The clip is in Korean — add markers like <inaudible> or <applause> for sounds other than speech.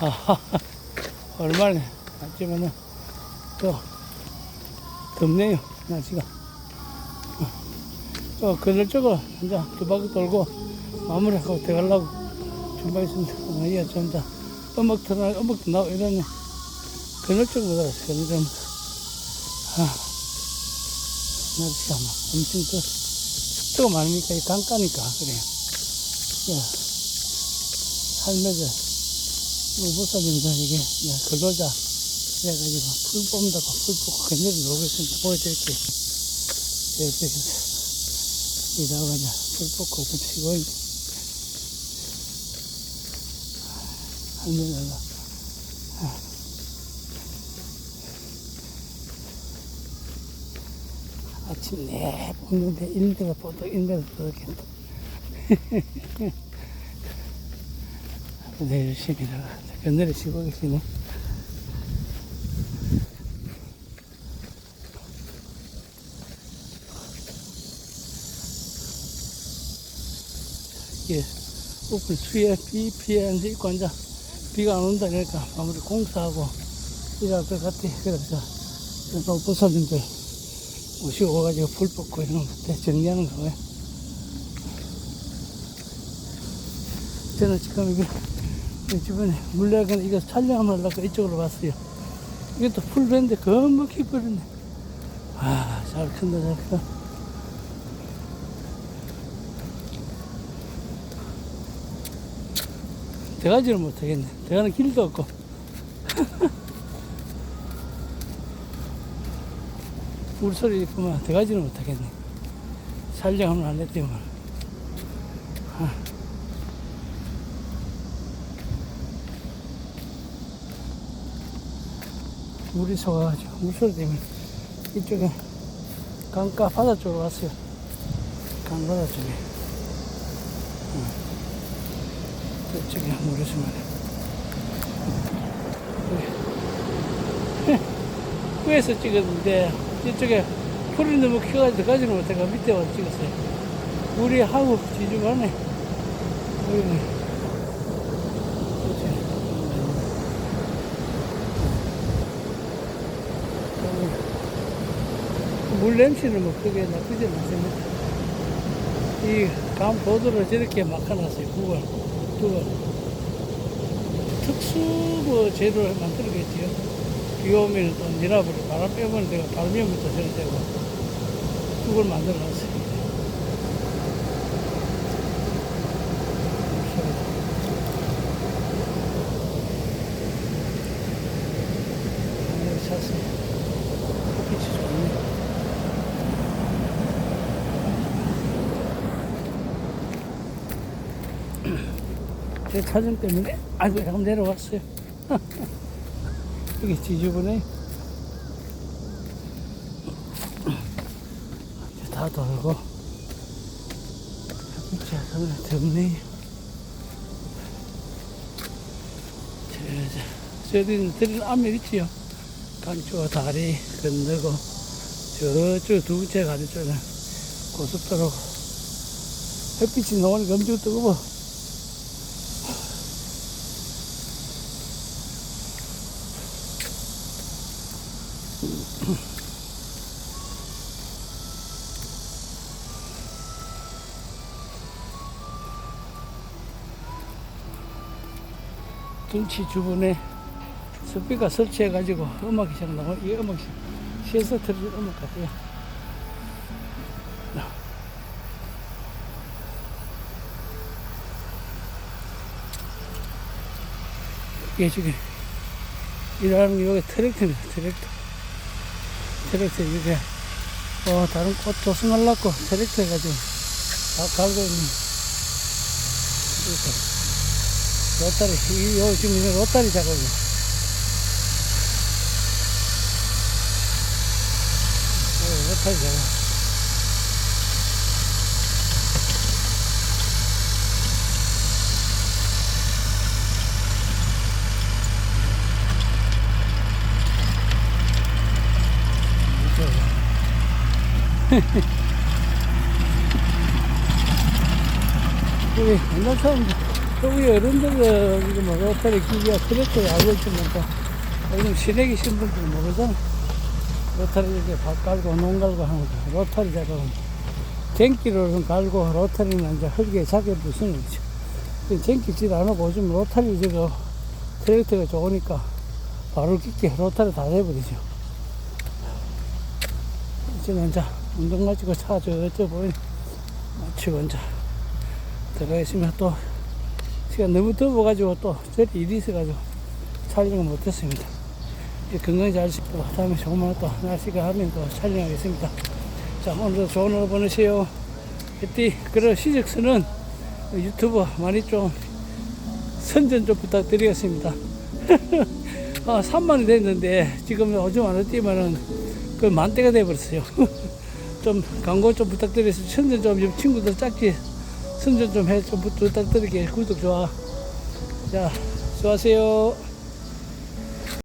아하, 얼마나 낮지만은 또 덥네요, 날씨가. 저 그늘 쪽으로 이제 두 바퀴 돌고 마무리하고 들어가려고 준비했습니다. 어, 예, 좀더 음악 틀어, 음악도 나오고 이러네. 그늘 쪽으로 들어가서 그늘 좀. 아, 날씨가 막 엄청 또 습도가 많으니까 이 강가니까 그래요. 예, 삶에 서 우보사님들 이게 이제 근로자 그래가지고 풀 뽑는다고 풀 뽑고 그늘을 있으니까 보여드릴게요. 저쪽에서 일하고 이제 풀 뽑고 좀 쉬고 있는 할머니가 아침 내 뽑는데 인대가 뻗어 인대가 뻗었겠다. 네, 열심히 나가. 그늘에 쉬고 계시네. 예, 오픈 수에 비 피해 안 있고 앉아. 비가 안 온다 그러니까 아무리 공사하고 일할 것 같아. 그래서 노부사님들 오시고 가지고 불 뽑고 이런 거 정리하는 거예요. 저는 지금 이게 이 주변에 물레가 이거 촬영하려고 이쪽으로 왔어요. 이게 또 풀밴드 겁먹히 버렸네. 아, 잘 큰다, 잘 커. 들어가지를 못하겠네. 들어가는 길도 없고. <laughs> 물소리 있구만. 들어가지를 못하겠네. 촬영하면 안 됐지만. 물이 솟아가지고 물소리 때문에 이쪽에 강가 바다 쪽으로 왔어요. 강바다 쪽에. 어. 저쪽에 물이 솟아요. 위에서 찍었는데 이쪽에 풀이 너무 커가지고 들어가지는 못해가 밑에 와서 찍었어요. 물이 하고 지중하네. 보이네. 그치? 물 냄새는 뭐 그게 나쁘지 않습니다. 이 감 보도를 저렇게 막아놨어요. 구걸, 구걸. 특수 뭐 재료를 만들겠지요. 비 오면 또 니라버리 바람 빼면 내가 바람이부터 저럴 때고 그걸 만들어놨어요. 하늘 찼어요. 빛이 좋네. 제 사진 때문에 아이고 한번 내려왔어요. <laughs> 이게 지저분해. 이제 다 돌고 하늘 덥네. 저, 저, 저기 들은 암면 있지요. 강초 다리 건너고 저쪽 두 번째 가리 쪽에 고속도로 햇빛이 나오니까 엄청 뜨거워. 둔치 주변에 스피커 설치해가지고 음악이 잘 나와. 이 음악이 시에서 틀어준 음악 같아요. 이게 지금 일하는 게 여기 트랙터입니다. 트랙터. 트랙터 이게 어 다른 꽃 조성하려고 트랙터 해가지고 다 갈고 있는 이렇게. 로타리, 이, 요, 지금 이거 로타리 작업이에요. 어, 로타리 작업. 우리 옛날 사람들 우리 어른들은 이거 뭐 로터리 기기가 그렇게 알고 있지만 또 요즘 시내기 신분들은 모르잖아. 로터리 이렇게 밥 깔고 농 갈고 하는 거 로터리 작업은 전기로는 갈고 로터리는 이제 흙에 작업을 쓰는 거죠. 그 전기질 안 하고 요즘 로터리 저거 트랙터가 좋으니까 바로 깊게 로터리 다 돼버리죠. 이제는 이제 운동 마치고 차 보이 마치고 이제 들어가 있으면 또 시간 너무 더워가지고 또 저리 일이 있어가지고 촬영을 못했습니다. 이제 건강 잘 씻고 다음에 조금만 또 날씨가 하면 또 촬영하겠습니다. 자 오늘도 좋은 하루 보내세요. 그때 그런 시적서는 유튜브 많이 좀 선전 좀 부탁드리겠습니다. <laughs> 아 3만이 됐는데 지금 오줌 안 뛰면은 그 만대가 돼버렸어요. <laughs> 좀 광고 좀 부탁드려서 선전 좀이 친구들 짝지 선전 좀 해 좀 부탁드릴게요. 구독 좋아. 자 수고하세요.